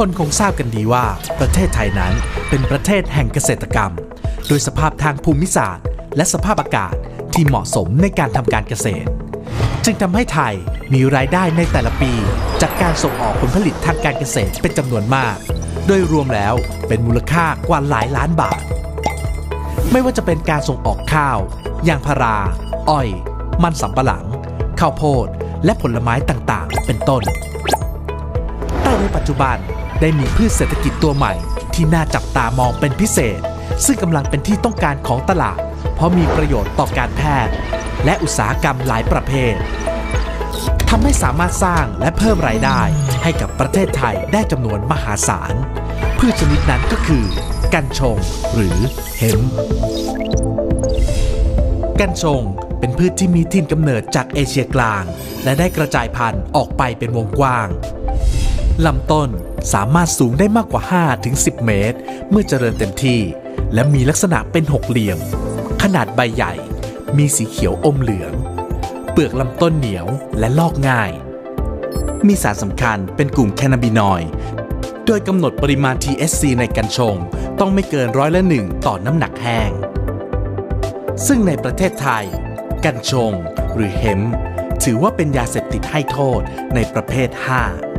คนคงทราบกันดีว่า ประเทศไทยนั้นเป็นประเทศแห่งเกษตรกรรม โดยสภาพทางภูมิศาสตร์ และสภาพอากาศที่เหมาะสมในการทำการเกษตร จึงทำให้ไทยมีรายได้ในแต่ละปี จากการส่งออกผลผลิตทางการเกษตรเป็นจำนวนมาก โดยรวมแล้วเป็นมูลค่ากว่าหลายล้านบาท ไม่ว่าจะเป็นการส่งออกข้าว ยางพารา อ้อย มันสำปะหลัง ข้าวโพด และผลไม้ต่างๆ เป็นต้นแต่ในปัจจุบัน ได้มีพืชเศรษฐกิจตัวใหม่ ที่น่าจับตามองเป็นพิเศษ ซึ่งกำลังเป็นที่ต้องการของตลาด เพราะมีประโยชน์ต่อการแพทย์ และอุตสาหกรรมหลายประเภททำให้สามารถสร้างและเพิ่มรายได้ให้กับประเทศไทยได้จำนวนมหาศาล พืชชนิดนั้นก็คือ กัญชงหรือเฮมกัญชงเป็นพืชที่มีถิ่นกำเนิดจากเอเชียกลาง และได้กระจายพันธุ์ออกไปเป็นวงกว้างลำต้น สามารถสูงได้มากกว่า 5-10 เมตร เมื่อเจริญเต็มที่ และมีลักษณะเป็นหกเหลี่ยม ขนาดใบใหญ่ มีสีเขียวอมเหลือง เปลือกลำต้นเหนียวและลอกง่าย มีสารสำคัญเป็นกลุ่มแคนาบินอยด์โดยกำหนดปริมาณ THC ในกัญชง ต้องไม่เกินร้อยละหนึ่งต่อน้ำหนักแห้ง ซึ่งในประเทศไทย กัญชง หรือเฮมถือว่าเป็นยาเสพติดให้โทษในประเภท 5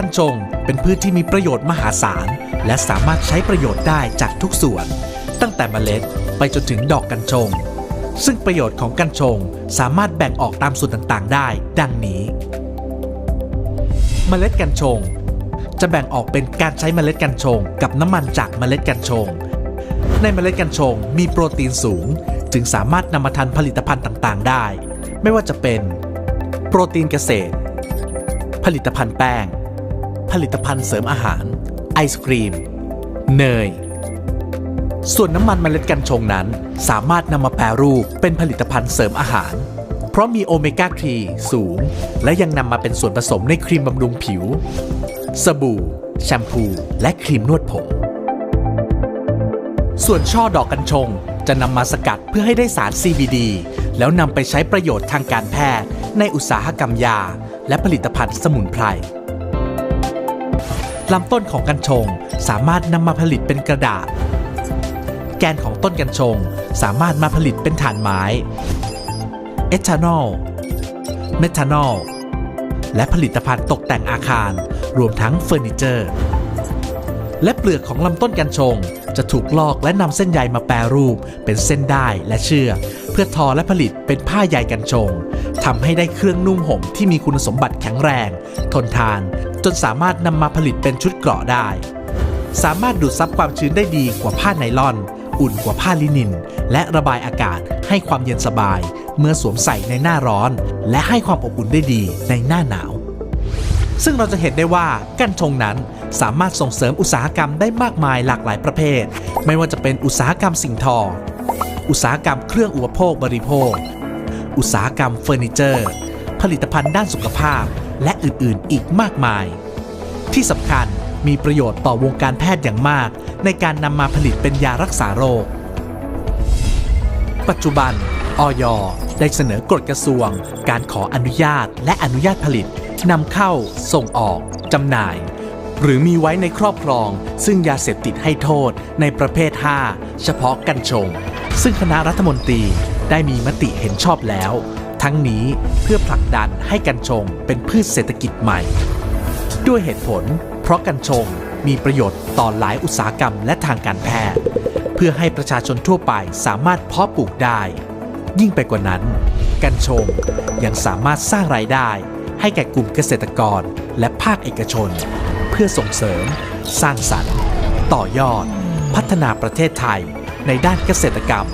กัญชงเป็นพืชที่มีประโยชน์มหาศาล และสามารถใช้ประโยชน์ได้จากทุกส่วน ตั้งแต่เมล็ดไปจนถึงดอกกัญชง ซึ่งประโยชน์ของกัญชงสามารถแบ่งออกตามส่วนต่างๆ ได้ ดังนี้ เมล็ดกัญชง จะแบ่งออกเป็นการใช้เมล็ดกัญชง กับน้ำมันจากเมล็ดกัญชง ในเมล็ดกัญชงมีโปรตีนสูง จึงสามารถนำมาทำผลิตภัณฑ์ต่างๆ ได้ ไม่ว่าจะเป็น โปรตีนเกษตร ผลิตภัณฑ์แป้ง ผลิตภัณฑ์เสริมอาหาร ไอศครีม เนย ส่วนน้ำมันเมล็ดกัญชงนั้น สามารถนำมาแปรรูปเป็นผลิตภัณฑ์เสริมอาหาร เพราะมีโอเมก้า 3 สูง และยังนำมาเป็นส่วนผสมในครีมบำรุงผิว สบู่ แชมพู และครีมนวดผม ส่วนช่อดอกกัญชงจะนำมาสกัดเพื่อให้ได้สาร CBD แล้วนำไปใช้ประโยชน์ทางการแพทย์ ในอุตสาหกรรมยา และผลิตภัณฑ์สมุนไพร ลำต้นของกัญชงสามารถนำมาผลิตเป็นกระดาษ แกนของต้นกัญชงสามารถมาผลิตเป็นถ่านไม้เอทานอล เมทานอล และผลิตภัณฑ์ตกแต่งอาคาร รวมทั้งเฟอร์นิเจอร์ และเปลือกของลำต้นกัญชงจะถูกลอกและนำเส้นใยมาแปรรูป เป็นเส้นได้และเชือกเพื่อทอและผลิตเป็นผ้าใยกัญชงทำให้ได้เครื่องนุ่งห่มที่มีคุณสมบัติแข็งแรง ทนทาน จนสามารถนำมาผลิตเป็นชุดเกราะได้ สามารถดูดซับความชื้นได้ดีกว่าผ้าไนลอน อุ่นกว่าผ้าลินิน และระบายอากาศให้ความเย็นสบาย เมื่อสวมใส่ในหน้าร้อน และให้ความอบอุ่นได้ดีในหน้าหนาว ซึ่งเราจะเห็นได้ว่ากัญชงนั้นสามารถส่งเสริมอุตสาหกรรมได้มากมายหลากหลายประเภท ไม่ว่าจะเป็นอุตสาหกรรมสิ่งทอ อุตสาหกรรมเครื่องอุปโภคบริโภค อุตสาหกรรมเฟอร์นิเจอร์ ผลิตภัณฑ์ด้านสุขภาพ และอื่นๆ อีกมากมาย ที่สำคัญมีประโยชน์ต่อวงการแพทย์อย่างมาก ในการนำมาผลิตเป็นยารักษาโรค ปัจจุบันออยได้เสนอกฎกระทรวง การขออนุญาตและอนุญาตผลิตนำเข้า ส่งออกจำหน่าย หรือมีไว้ในครอบครอง ซึ่งยาเสพติดให้โทษในประเภท 5 เฉพาะกัญชง ซึ่งคณะรัฐมนตรีได้มีมติเห็นชอบแล้ว ทั้งนี้เพื่อผลักดันให้กัญชงเป็นพืชเศรษฐกิจใหม่ ด้วยเหตุผล เพราะกัญชงมีประโยชน์ต่อหลายอุตสาหกรรมและทางการแพทย์ เพื่อให้ประชาชนทั่วไปสามารถเพาะปลูกได้ ยิ่งไปกว่านั้น กัญชงยังสามารถสร้างรายได้ ให้แก่กลุ่มเกษตรกรและภาคเอกชน เพื่อส่งเสริม สร้างสรรค์ ต่อยอด พัฒนาประเทศไทย ในด้านเกษตรกรรม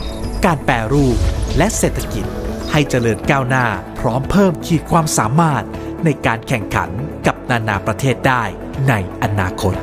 การแปรรูปและเศรษฐกิจ ให้เจริญก้าวหน้าพร้อมเพิ่มขีดความสามารถในการแข่งขันกับนานาประเทศได้ในอนาคต